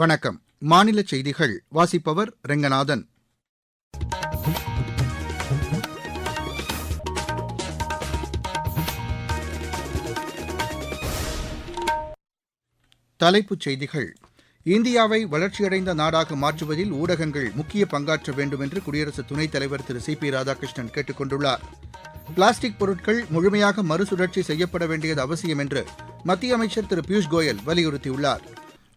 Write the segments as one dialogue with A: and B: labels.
A: வணக்கம் மாநில செய்திகள் வாசிப்பவர் ரெங்கநாதன் தலைப்புச் செய்திகள் இந்தியாவை வளர்ச்சியடைந்த நாடாக மாற்றுவதில் ஊடகங்கள் முக்கிய பங்காற்ற வேண்டும் என்று குடியரசு துணைத் தலைவர் திரு சி பி ராதாகிருஷ்ணன் கேட்டுக் கொண்டுள்ளார் பிளாஸ்டிக் பொருட்கள் முழுமையாக மறுசுழற்சி செய்யப்பட வேண்டியது அவசியம் என்று மத்திய அமைச்சர் திரு பியூஷ் கோயல் வலியுறுத்தியுள்ளாா்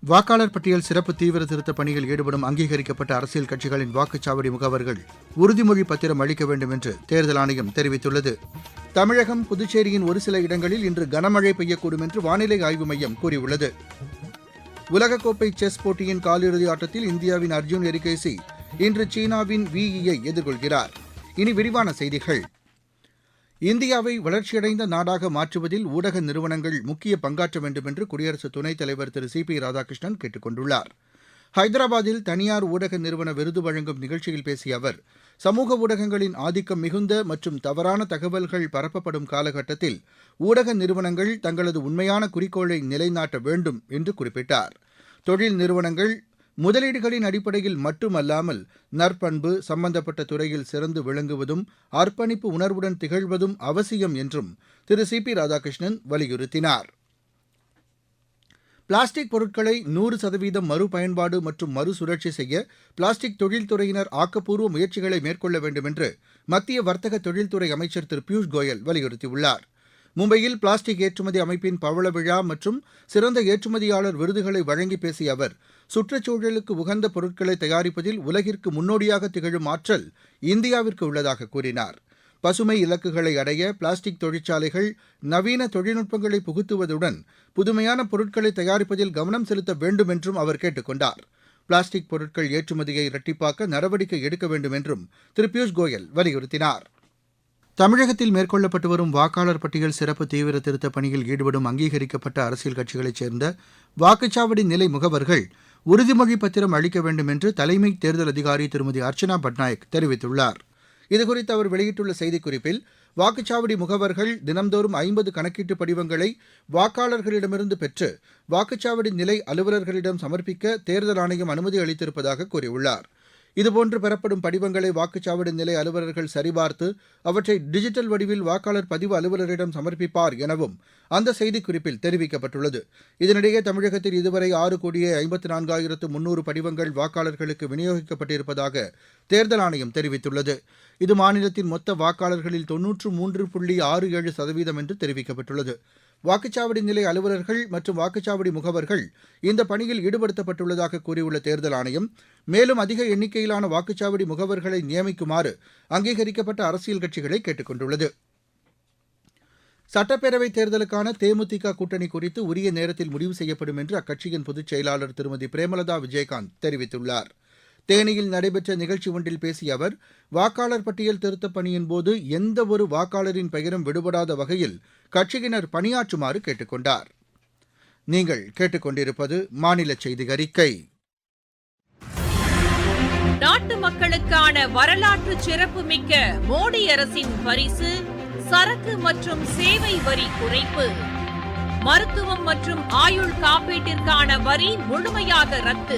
A: வாக்காளர் பட்டியல் சிறப்பு தீவிர திருத்தப் பணியில் ஈடுபடும் அங்கீகரிக்கப்பட்ட அரசியல் கட்சிகளின் வாக்குச்சாவடி முகவர்கள் உறுதிமொழி பத்திரம் அளிக்க வேண்டும் என்று தேர்தல் ஆணையம் தெரிவித்துள்ளது தமிழகம் புதுச்சேரியின் ஒரு சில இடங்களில் இன்று கனமழை பெய்யக்கூடும் என்று வானிலை ஆய்வு மையம் கூறியுள்ளது உலகக்கோப்பை செஸ் போட்டியின் காலிறுதி ஆட்டத்தில் இந்தியாவின் அர்ஜுன் எரிகேசி இன்று சீனாவின் விஇயை எதிர்கொள்கிறார் இனி விரிவான செய்திகள் இந்தியாவை வளர்ச்சியடைந்த நாடாக மாற்றுவதில் ஊடக நிறுவனங்கள் முக்கிய பங்காற்ற வேண்டும் என்று குடியரசு துணைத் தலைவர் திரு சி பி ராதாகிருஷ்ணன் கேட்டுக் கொண்டுள்ளார் ஹைதராபாத்தில் தனியார் ஊடக நிறுவன விருது வழங்கும் நிகழ்ச்சியில் பேசிய அவர் சமூக ஊடகங்களின் ஆதிக்கம் மிகுந்த மற்றும் தவறான தகவல்கள் பரப்பப்படும் காலகட்டத்தில் ஊடக நிறுவனங்கள் தங்களது உண்மையான குறிக்கோளை நிலைநாட்ட வேண்டும் என்று குறிப்பிட்டார் தொழில் நிறுவனங்கள் முதலீடுகளின் அடிப்படையில் மட்டுமல்லாமல் நற்பண்பு சம்பந்தப்பட்ட துறையில் சிறந்து விளங்குவதும் அர்ப்பணிப்பு உணர்வுடன் திகழ்வதும் அவசியம் என்றும் திரு சி பி ராதாகிருஷ்ணன் வலியுறுத்தினார் பிளாஸ்டிக் பொருட்களை நூறு சதவீதம் மறுபயன்பாடு மற்றும் மறுசுழற்சி செய்ய பிளாஸ்டிக் தொழில்துறையினர் ஆக்கப்பூர்வ முயற்சிகளை மேற்கொள்ள வேண்டும் என்று மத்திய வர்த்தக தொழில்துறை அமைச்சர் திரு பியூஷ் கோயல் வலியுறுத்தியுள்ளார் மும்பையில் பிளாஸ்டிக் ஏற்றுமதி அமைப்பின் பவள விழா மற்றும் சிறந்த ஏற்றுமதியாளர் விருதுகளை வழங்கி பேசிய அவர் சுற்றுச்சூழலுக்கு உகந்த பொருட்களை தயாரிப்பதில் உலகிற்கு முன்னோடியாக திகழும் ஆற்றல் இந்தியாவிற்கு உள்ளதாக கூறினார் பசுமை இலக்குகளை அடைய பிளாஸ்டிக் தொழிற்சாலைகள் நவீன தொழில்நுட்பங்களை புகுத்துவதுடன் புதுமையான பொருட்களை தயாரிப்பதில் கவனம் செலுத்த வேண்டும் என்றும் அவர் கேட்டுக் கொண்டார் பிளாஸ்டிக் பொருட்கள் ஏற்றுமதியை இரட்டிப்பாக்க நடவடிக்கை எடுக்க வேண்டும் என்றும் திரு பியூஷ் கோயல் வலியுறுத்தினார் தமிழகத்தில் மேற்கொள்ளப்பட்டு வரும் வாக்காளர் பட்டியல் சிறப்பு தீவிர திருத்த பணியில் ஈடுபடும் அங்கீகரிக்கப்பட்ட அரசியல் கட்சிகளைச் சேர்ந்த வாக்குச்சாவடி நிலை முகவர்கள் உறுதிமொழி பத்திரம் அளிக்க வேண்டும் என்று தலைமை தேர்தல் அதிகாரி திருமதி அர்ச்சனா பட்நாயக் தெரிவித்துள்ளார் இதுகுறித்து அவர் வெளியிட்டுள்ள செய்திக்குறிப்பில் வாக்குச்சாவடி முகவர்கள் தினம்தோறும் ஐம்பது கணக்கீட்டு படிவங்களை வாக்காளர்களிடமிருந்து பெற்று வாக்குச்சாவடி நிலை அலுவலர்களிடம் சமர்ப்பிக்க தேர்தல் ஆணையம் அனுமதி அளித்திருப்பதாக கூறியுள்ளாா் இதுபோன்று பெறப்படும் படிவங்களை வாக்குச்சாவடி நிலை அலுவலர்கள் சரிபார்த்து அவற்றை டிஜிட்டல் வடிவில் வாக்காளர் பதிவு அலுவலரிடம் சமர்ப்பிப்பார் எனவும் அந்த செய்திக்குறிப்பில் தெரிவிக்கப்பட்டுள்ளது இதனிடையே தமிழகத்தில் இதுவரை ஆறு கோடியே ஐம்பத்து நான்காயிரத்து முன்னூறு படிவங்கள் வாக்காளர்களுக்கு விநியோகிக்கப்பட்டிருப்பதாக தேர்தல் ஆணையம் தெரிவித்துள்ளது இது மாநிலத்தின் மொத்த வாக்காளர்களில் தொன்னூற்று மூன்று புள்ளி ஆறு ஏழு சதவீதம் என்று தெரிவிக்கப்பட்டுள்ளது வாக்குச்சாவடி நிலை அலுவலர்கள் மற்றும் வாக்குச்சாவடி முகவர்கள் இந்த பணியில் ஈடுபடுத்தப்பட்டுள்ளதாக கூறியுள்ள தேர்தல் ஆணையம் மேலும் அதிக எண்ணிக்கையிலான வாக்குச்சாவடி முகவர்களை நியமிக்குமாறு அங்கீகரிக்கப்பட்ட அரசியல் கட்சிகளை கேட்டுக் கொண்டுள்ளது சட்டப்பேரவைத் தேர்தலுக்கான தேமுதிக கூட்டணி குறித்து உரிய நேரத்தில் முடிவு செய்யப்படும் என்று அக்கட்சியின் பொதுச் செயலாளர் திருமதி பிரேமலதா விஜயகாந்த் தெரிவித்துள்ளாா் தேனியில் நடைபெற்ற நிகழ்ச்சி ஒன்றில் பேசிய அவர் வாக்காளர் பட்டியல் திருத்தப் பணியின்போது எந்தவொரு வாக்காளரின் பெயரும் விடுபடாத வகையில் கட்சியினர் பணியாற்றுமாறு கேட்டுக் கொண்டார் நீங்கள் கேட்டுக்கொண்டிருப்பது மாநில செய்தி அறிக்கை நாட்டு மக்களுக்கான வரலாற்று சிறப்புமிக்க மோடி அரசின் பரிசு சரக்கு மற்றும் சேவை வரி குறைப்பு மருத்துவம் மற்றும் ஆயுள் காப்பீட்டிற்கான வரி முழுமையாக ரத்து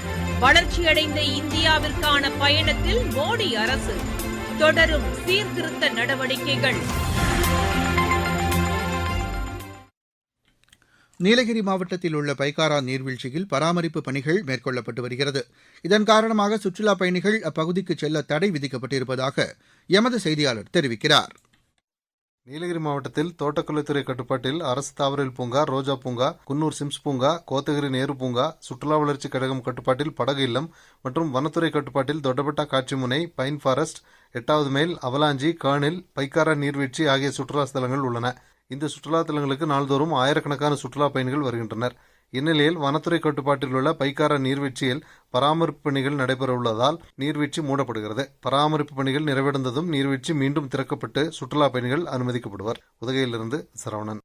A: வளர்ச்சியடைந்த இந்தியாவிற்கான பயணத்தில் மோடி அரசு தொடரும் சீர்திருத்த நடவடிக்கைகள் நீலகிரி மாவட்டத்தில் உள்ள பைக்காரா நீர்வீழ்ச்சியில் பராமரிப்பு பணிகள் மேற்கொள்ளப்பட்டு வருகிறது இதன் காரணமாக சுற்றுலாப் பயணிகள் அப்பகுதிக்கு செல்ல தடை விதிக்கப்பட்டிருப்பதாக எமது செய்தியாளர் தெரிவிக்கிறாா் நீலகிரி மாவட்டத்தில் தோட்டக்கலைத்துறை கட்டுப்பாட்டில் அரசு தாவரில் பூங்கா ரோஜா பூங்கா குன்னூர் சிம்ஸ் பூங்கா கோத்தகிரி நேரு பூங்கா சுற்றுலா வளர்ச்சி கழகம் கட்டுப்பாட்டில் படகு இல்லம் மற்றும் வனத்துறை கட்டுப்பாட்டில் காட்சி காட்சிமுனை பைன் ஃபாரஸ்ட் எட்டாவது மைல் அவலாஞ்சி கேர்னில் பைக்காரா நீர்வீழ்ச்சி ஆகிய சுற்றுலா ஸ்தலங்கள் உள்ளன இந்த சுற்றுலா தலங்களுக்கு நாள்தோறும் ஆயிரக்கணக்கான சுற்றுலா பயணிகள் வருகின்றனர் இந்நிலையில் வனத்துறை கட்டுப்பாட்டில் உள்ள பைக்கார நீர்வீழ்ச்சியில் பராமரிப்பு பணிகள் நடைபெறவுள்ளதால் நீர்வீழ்ச்சி மூடப்படுகிறது பராமரிப்பு பணிகள் நிறைவடைந்ததும் நீர்வீழ்ச்சி மீண்டும் திறக்கப்பட்டு சுற்றுலா பயணிகள் அனுமதிக்கப்படுவர் உதகையிலிருந்து சரவணன்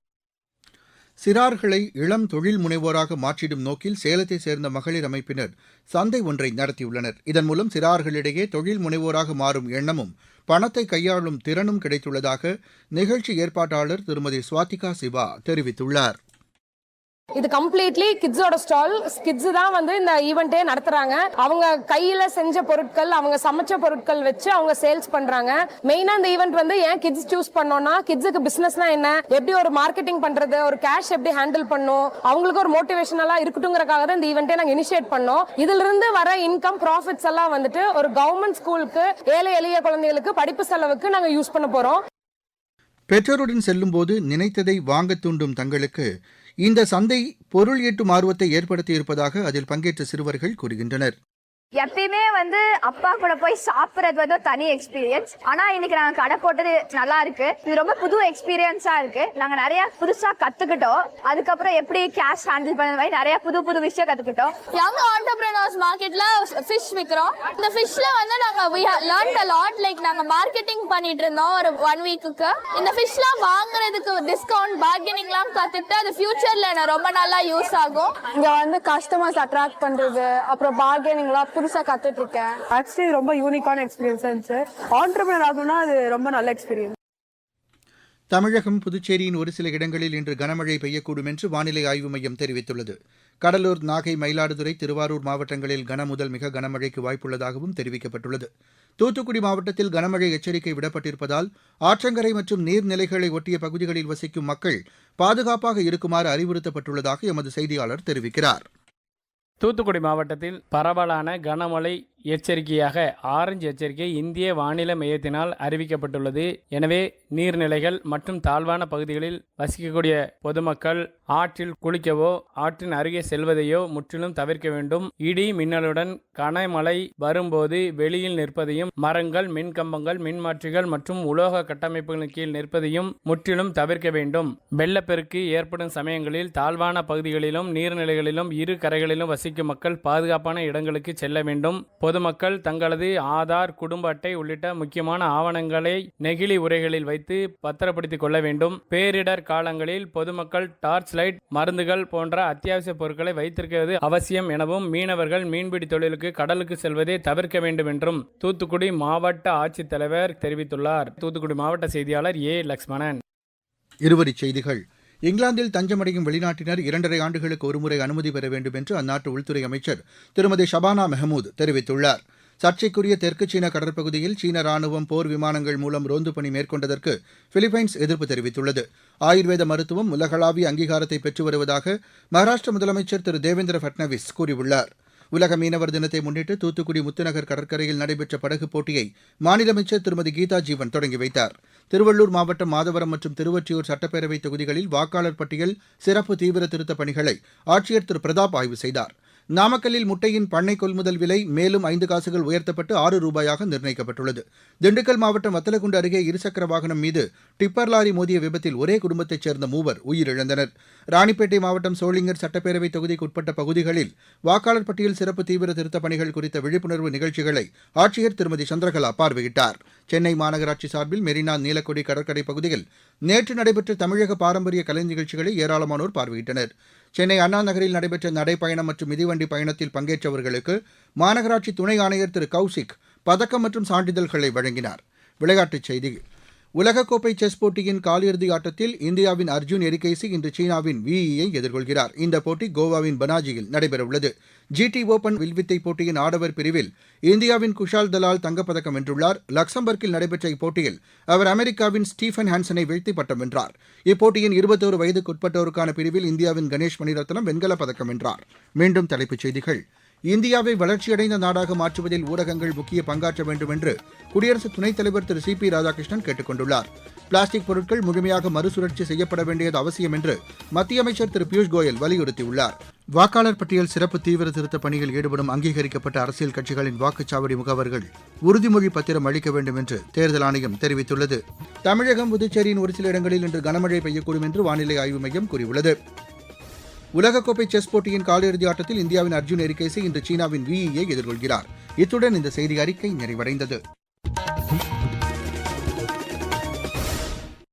A: சிறார்களை இளம் தொழில் முனைவோராக மாற்றிடும் நோக்கில் சேலத்தை சேர்ந்த மகளிர் அமைப்பினர் சந்தை ஒன்றை நடத்தியுள்ளனர் இதன் மூலம் சிறார்களிடையே தொழில் முனைவோராக மாறும் எண்ணமும் பணத்தை கையாளும் திறனும் கிடைத்துள்ளதாக நிகழ்ச்சி ஏற்பாட்டாளர் திருமதி சுவாதிகா சிவா தெரிவித்துள்ளார் இது கம்ப்ளீட்லி கிட்ஸோட ஸ்டால் கிட்ஸ் தான் வந்து இந்த ஈவெண்ட்டே நடத்துறாங்க அவங்க கையில செஞ்ச பொருட்கள் அவங்க சமைச்ச பொருட்கள் வச்சு அவங்க சேல்ஸ் பண்றாங்க மெயினா இந்த ஈவெண்ட் வந்து ஏன் கிட்ஸ் சூஸ் பண்ணோம்னா கிட்ஸுக்கு பிசினஸ்னா என்ன எப்படி ஒரு மார்க்கெட்டிங் பண்றது ஒரு கேஷ் எப்படி ஹேண்டில் பண்ணும் அவங்களுக்கு ஒரு மோட்டிவேஷனலா இருக்கட்டுங்கிறக்காக தான் இந்த ஈவெண்ட்டே நாங்க இனிஷியேட் பண்ணோம் இதுல இருந்து வர இன்கம் ப்ராஃபிட்ஸ் எல்லாம் வந்துட்டு ஒரு கவர்மெண்ட் ஸ்கூலுக்கு ஏழை எளிய குழந்தைகளுக்கு படிப்பு செலவுக்கு நாங்க யூஸ் பண்ண போறோம் பெற்றோருடன் செல்லும் போது நினைத்ததை வாங்க தூண்டும் தங்களுக்கு இந்த சந்தை பொருள் ஈட்டும் ஆர்வத்தை ஏற்படுத்தியிருப்பதாக அதில் பங்கேற்ற சிறுவர்கள் கூறுகின்றனர் எப்பயுமே வந்து அப்பா கூட போய் சாப்பிட்றது வந்து தனி எக்ஸ்பீரியன்ஸ் ஆனா இன்னைக்கு நாங்க கடை போட்டது நல்லா இருக்கு இது ரொம்ப புது எக்ஸ்பீரியன்ஸா இருக்கு நாங்க நிறைய புதுசா கத்துக்கிட்டோம் அதுக்கப்புறம் எப்படி கேஷ் ஹேண்டில் பண்ண மாதிரி நிறைய புது புது விஷயம் கத்துக்கிட்டோம் யங் ஆண்டர்பிரினர்ஸ் மார்க்கெட்ல ஃபிஷ் விற்கிறோம் இந்த ஃபிஷ்ல வந்து நாங்க we learn a lot like நாங்க மார்க்கெட்டிங் பண்ணிட்டு இருந்தோம் ஒரு ஒன் வீக்குக்கு இந்த ஃபிஷ்லாம் வாங்குறதுக்கு டிஸ்கவுண்ட் பார்கெனிங்லாம் கத்துக்கிட்டு அது ஃபியூச்சர்ல ரொம்ப நல்லா யூஸ் ஆகும் இங்க வந்து கஸ்டமர்ஸ் அட்ராக்ட் பண்றது அப்புறம் பார்கெனிங்லாம் புதுசா கத்துட்டு இருக்கேன் ஆக்சுவலி ரொம்ப யூனிக்கான எக்ஸ்பீரியன்ஸா இருந்துச்சு ஆண்டர்பிரினர் ஆகணும்னா அது ரொம்ப நல்ல எக்ஸ்பீரியன்ஸ் தமிழகம் புதுச்சேரியின் ஒரு சில இடங்களில் இன்று கனமழை பெய்யக்கூடும் என்று வானிலை ஆய்வு மையம் தெரிவித்துள்ளது கடலூர் நாகை மயிலாடுதுறை திருவாரூர் மாவட்டங்களில் கனமுதல் மிக கனமழைக்கு வாய்ப்புள்ளதாகவும் தெரிவிக்கப்பட்டுள்ளது தூத்துக்குடி மாவட்டத்தில் கனமழை எச்சரிக்கை விடப்பட்டிருப்பதால் ஆற்றங்கரை மற்றும் நீர்நிலைகளை ஒட்டிய பகுதிகளில் வசிக்கும் மக்கள் பாதுகாப்பாக இருக்குமாறு அறிவுறுத்தப்பட்டுள்ளதாக எமது செய்தியாளர் தெரிவிக்கிறாா் தூத்துக்குடி மாவட்டத்தில் பரவலான கனமழை எச்சரிக்கையாக ஆரஞ்சு எச்சரிக்கை இந்திய வானிலை மையத்தினால் அறிவிக்கப்பட்டுள்ளது எனவே நீர்நிலைகள் மற்றும் தாழ்வான பகுதிகளில் வசிக்கக்கூடிய பொதுமக்கள் ஆற்றில் குளிக்கவோ ஆற்றின் அருகே செல்வதையோ முற்றிலும் தவிர்க்க வேண்டும் இடி மின்னலுடன் கனமழை வரும்போது வெளியில் நிற்பதையும் மரங்கள் மின்கம்பங்கள் மின்மாற்றிகள் மற்றும் உலோக கட்டமைப்புகளின் கீழ் நிற்பதையும் முற்றிலும் தவிர்க்க வேண்டும் வெள்ளப்பெருக்கு ஏற்படும் சமயங்களில் தாழ்வான பகுதிகளிலும் நீர்நிலைகளிலும் இரு கரைகளிலும் வசிக்கும் மக்கள் பாதுகாப்பான இடங்களுக்கு செல்ல வேண்டும் பொது பொதுமக்கள் தங்களது ஆதார் குடும்ப அட்டை உள்ளிட்ட முக்கியமான ஆவணங்களை நெகிழி உரைகளில் வைத்து பத்திரப்படுத்திக் கொள்ள வேண்டும் பேரிடர் காலங்களில் பொதுமக்கள் டார்ச் லைட் மருந்துகள் போன்ற அத்தியாவசிய பொருட்களை வைத்திருக்கிறது அவசியம் எனவும் மீனவர்கள் மீன்பிடி தொழிலுக்கு கடலுக்கு செல்வதை தவிர்க்க வேண்டும் என்றும் தூத்துக்குடி மாவட்ட ஆட்சித்தலைவர் தெரிவித்துள்ளார் தூத்துக்குடி மாவட்ட செய்தியாளர் ஏ லக்ஷ்மணன் இருவரி செய்திகள் இங்கிலாந்தில் தஞ்சமடையும் வெளிநாட்டினர் இரண்டரை ஆண்டுகளுக்கு ஒருமுறை அனுமதி பெற வேண்டும் என்று அந்நாட்டு உள்துறை அமைச்சர் திருமதி ஷபானா மெஹமூத் தெரிவித்துள்ளார் சர்ச்சைக்குரிய தெற்கு சீன கடற்பகுதியில் சீன ராணுவம் போர் விமானங்கள் மூலம் ரோந்து பணி மேற்கொண்டதற்கு பிலிப்பைன்ஸ் எதிர்ப்பு தெரிவித்துள்ளது ஆயுர்வேத மருத்துவம் உலகளாவிய அங்கீகாரத்தை பெற்று வருவதாக மகாராஷ்டிர முதலமைச்சர் திரு தேவேந்திர பட்னாவிஸ் கூறியுள்ளாா் உலக மீனவர் தினத்தை முன்னிட்டு தூத்துக்குடி முத்துநகர் கடற்கரையில் நடைபெற்ற படகு போட்டியை மாநில அமைச்சர் திருமதி கீதா ஜீவன் தொடங்கி வைத்தார் திருவள்ளூர் மாவட்டம் மாதவரம் மற்றும் திருவொற்றியூர் சட்டப்பேரவை தொகுதிகளில் வாக்காளர் பட்டியல் சிறப்பு தீவிர திருத்தப் பணிகளை ஆட்சியர் திரு பிரதாப் ஆய்வு செய்தாா் நாமக்கல்லில் முட்டையின் பண்ணை கொள்முதல் விலை மேலும் ஐந்து காசுகள் உயர்த்தப்பட்டு ஆறு ரூபாயாக நிர்ணயிக்கப்பட்டுள்ளது திண்டுக்கல் மாவட்டம் வத்தலகுண்டு அருகே இருசக்கர வாகனம் மீது டிப்பர் லாரி மோதிய விபத்தில் ஒரே குடும்பத்தைச் சேர்ந்த மூவர் உயிரிழந்தனர் ராணிப்பேட்டை மாவட்டம் சோளிங்கர் சட்டப்பேரவை தொகுதிக்குட்பட்ட பகுதிகளில் வாக்காளர் பட்டியல் சிறப்பு தீவிர திருத்தப் பணிகள் குறித்த விழிப்புணர்வு நிகழ்ச்சிகளை ஆட்சியர் திருமதி சந்திரகலா பார்வையிட்டார் சென்னை மாநகராட்சி சார்பில் மெரினா நீலக்குடி கடற்கரை பகுதியில் நேற்று நடைபெற்ற தமிழக பாரம்பரிய கலை நிகழ்ச்சிகளை ஏராளமானோர் பார்வையிட்டனர் சென்னை அண்ணா நகரில் நடைபெற்ற நடைப்பயணம் மற்றும் மிதிவண்டி பயணத்தில் பங்கேற்றவர்களுக்கு மாநகராட்சி துணை ஆணையர் திரு கௌசிக் பதக்கம் மற்றும் சான்றிதழ்களை வழங்கினார் விளையாட்டுச் செய்திகள் உலகக்கோப்பை செஸ் போட்டியின் காலிறுதி ஆட்டத்தில் இந்தியாவின் அர்ஜூன் எரிகேசி இன்று சீனாவின் வீ எதிர்கொள்கிறார் இந்த போட்டி கோவாவின் பனாஜியில் நடைபெறவுள்ளது ஜிடி ஓபன் வில்வித்தை போட்டியின் ஆடவர் பிரிவில் இந்தியாவின் குஷால் தலால் தங்கப்பதக்கம் வென்றுள்ளார் லக்சம்பர்க்கில் நடைபெற்ற இப்போட்டியில் அவர் அமெரிக்காவின் ஸ்டீஃபன் ஹான்சனை வீழ்த்தி பட்டம் வென்றார் இப்போட்டியின் இருபத்தோரு வயதுக்குட்பட்டோருக்கான பிரிவில் இந்தியாவின் கணேஷ் மணிரத்னம் வெண்கலப் பதக்கம் வென்றார் மீண்டும் தலைப்புச் செய்திகள் இந்தியாவை வளர்ச்சியடைந்த நாடாக மாற்றுவதில் ஊடகங்கள் முக்கிய பங்காற்ற வேண்டும் என்று குடியரசு துணைத் தலைவர் திரு சி பி ராதாகிருஷ்ணன் கேட்டுக் கொண்டுள்ளார் பிளாஸ்டிக் பொருட்கள் முழுமையாக மறுசுழற்சி செய்யப்பட வேண்டியது அவசியம் என்று மத்திய அமைச்சர் திரு பியூஷ் கோயல் வலியுறுத்தியுள்ளார் வாக்காளர் பட்டியல் சிறப்பு தீவிர திருத்த பணியில் ஈடுபடும் அங்கீகரிக்கப்பட்ட அரசியல் கட்சிகளின் வாக்குச்சாவடி முகவர்கள் உறுதிமொழி பத்திரம் அளிக்க வேண்டும் என்று தேர்தல் ஆணையம் தெரிவித்துள்ளது தமிழகம் புதுச்சேரியின் ஒரு சில இடங்களில் இன்று கனமழை பெய்யக்கூடும் என்று வானிலை ஆய்வு மையம் கூறியுள்ளது உலகக்கோப்பை செஸ் போட்டியின் காலிறுதி ஆட்டத்தில் இந்தியாவின் அர்ஜுன் எரிகேசி இன்று சீனாவின் வீ யை எதிர்கொள்கிறார் இத்துடன் இந்த செய்தி அறிக்கை நிறைவடைந்தது